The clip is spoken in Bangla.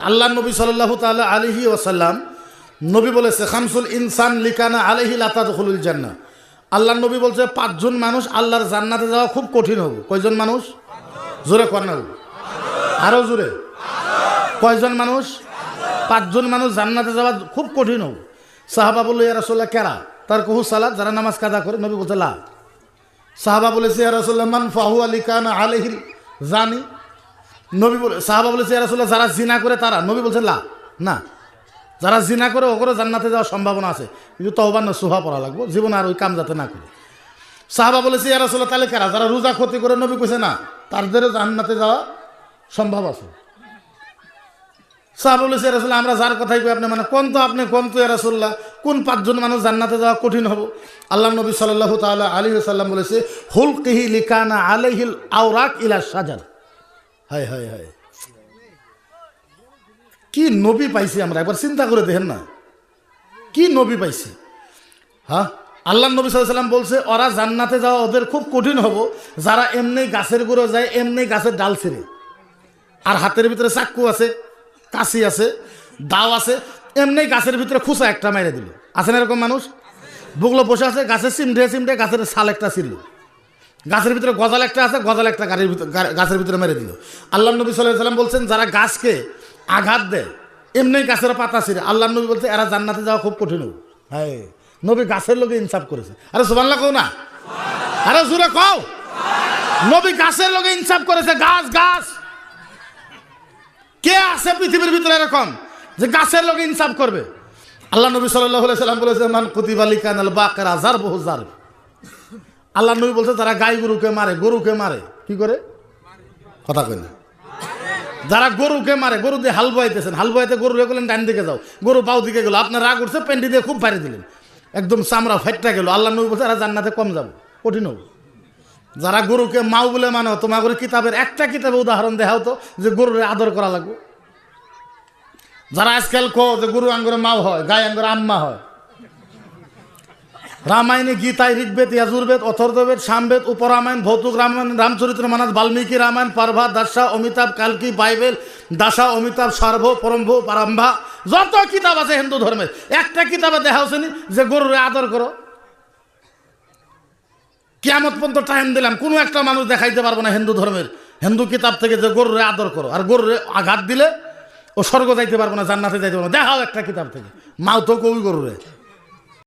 আল্লাহ নবী সাল্লাহ তাল্লাহ আলহি ওসাল্লাম নবী বলেছে, খামসুল ইনসান লিকানা আলহি লাতাদুল জান্না আল্লাহ নবী বলছে, পাঁচজন মানুষ আল্লাহর জান্নাতে যাওয়া খুব কঠিন হবে। কয়জন মানুষ? জোরে কর না। আরও জোরে। কয়জন মানুষ? পাঁচজন মানুষ জান্নাতে যাওয়া খুব কঠিন হবে। সাহাবা বলল, ইয়া রাসোল্লাহ কেরা তার কহু, সালাদ। যারা নামাজ কাদা করে, নবী বলছে, লা। সাহাবা বলেছে, ইয়া রাসোল্লাহ মান ফাহু আলী কানা আলহির জানি। নবী বলে, সাহাবা বলেছে রাসোল্লাহ যারা জিনা করে তারা? নবী বলছে লা, না। যারা জিনা করে, ওগুলো জান্নাতে যাওয়ার সম্ভাবনা আছে। কিন্তু তহবান সোহা পড়া লাগবো। জীবন আর ওই কাম যাতে না করে। সাহাবা বলেছে ইয়া রাসোল্লাহ তাহলে কারা? যারা রোজা ক্ষতি করে, নবী কইছে না তাদেরও জান্নাতে যাওয়া সম্ভব আছে। সাহাবা বলেছে রাসুল্লাহ আমরা যার কথাই কই, আপনি মানে কোন তো, আপনি কোন তো রাসুল্লাহ কোন পাঁচজন মানুষ জান্নাতে যাওয়া কঠিন হব? আল্লাহ নবী সাল্লাহ তাল্লাহ আলী সাল্লাম বলেছে হুল কিহি লিকানা আলহিল আওরাক ইলা সাজার হায় হায় হায়। কি নবী পাইছি আমরা? একবার চিন্তা করে দেখেন না। কি নবী পাইছি? হ্যাঁ? আল্লাহ নবী সাল্লাম বলছে, ওরা জান্নাতে যাওয়া ওদের খুব কঠিন হব। যারা এমনি গাছের গুঁড়ো যায়, এমনি গাছের ডাল ছিঁড়ে। আর হাতের ভিতরে চাক্কু আছে, কাশি আছে, দাও আছে, এমনি গাছের ভিতরে খুসা একটা মেরে দিল। আছে না এরকম মানুষ? বুকলো বসে আছে গাছের চিমটে চিমটে গাছের ছাল একটা ছিল গাছের ভিতরে গজাল একটা আছে, গজাল একটা গাড়ির ভিতরে গাছের ভিতরে মেরে দিল। আল্লাহ নবী সাল্লাহ সাল্লাম বলছেন, যারা গাছকে আঘাত দেয়, এমনি গাছের পাতা ছিঁড়ে। আল্লাহ নবী বলছে, এরা জান্নাতে যাওয়া খুব কঠিন। হ্যাঁ নবী গাছের লোকে ইনসাফ করেছে। আরে সুবান্লা কও না। আরে জুড়ে কও। নবী গাছের লোকে ইনসাফ করেছে, গাছ গাছ। কে আছে পৃথিবীর ভিতরে এরকম যে গাছের লোক ইনসাফ করবে? আল্লাহ নবী সাল্লাহ সাল্লাম বলেছে, মান কুতিবালি কানাল বাকের হাজার বহু জার আল্লাহ নবী বলছে তারা গাই গরুকে মারে গরুকে মারে। কি করে? কথা কই না। যারা গরুকে মারে, গরু দিয়ে হাল বয়াইতেছেন, হাল বয়াইতে গরু রেগুলেন ডান দিকে যাও। গরু বাউ দিকে গেলো, আপনার রাগ উঠছে পেন্টি দিয়ে খুব পাড়ি দিলেন। একদম চামড়া ফাইটটা গেল। আল্লাহ নবী বলছে এরা জান্নাতে কম যাব। কঠিন হবে। যারা গরুকে মাও বলে মানো, তোমার কিতাবের একটা কিতাবে উদাহরণ দেখাও তো, যে গরুরে আদর করা লাগবে। যারা আজকাল কো যে গরু আঙ্গুরে মাও হয় গায়ে আঙ্গুরে আম্মা হয় রামায়ণে গীতায় ঋগ্বেদ, ইয়াজুর্বেদ, অথর্ববেদ, সামবেদ, উপরামায়ণ, ভৌতুক রামায়ণ, রামচরিত্র, মানস, বাল্মীকি রামায়ণ পারভা দাসা অমিতাভ, কালকি, বাইবেল দাসা অমিতাভ সার্ভ পরম্ভ পারম্ভা, যত কিতাব আছে হিন্দু ধর্মের, একটা কিতাবে দেখা হচ্ছে যে গরুরে আদর করো। কেমত পর্যন্ত টাইম দিলাম, কোনো একটা মানুষ দেখাইতে পারব না হিন্দু ধর্মের। হিন্দু কিতাব থেকে যে গরুরে আদর করো, আর গরুরে আঘাত দিলে ও স্বর্গ যাইতে পারব না, জান্নাতে যাইতে পারব না। দেখাও একটা কিতাব থেকে। মাও তো কবি গরুরে।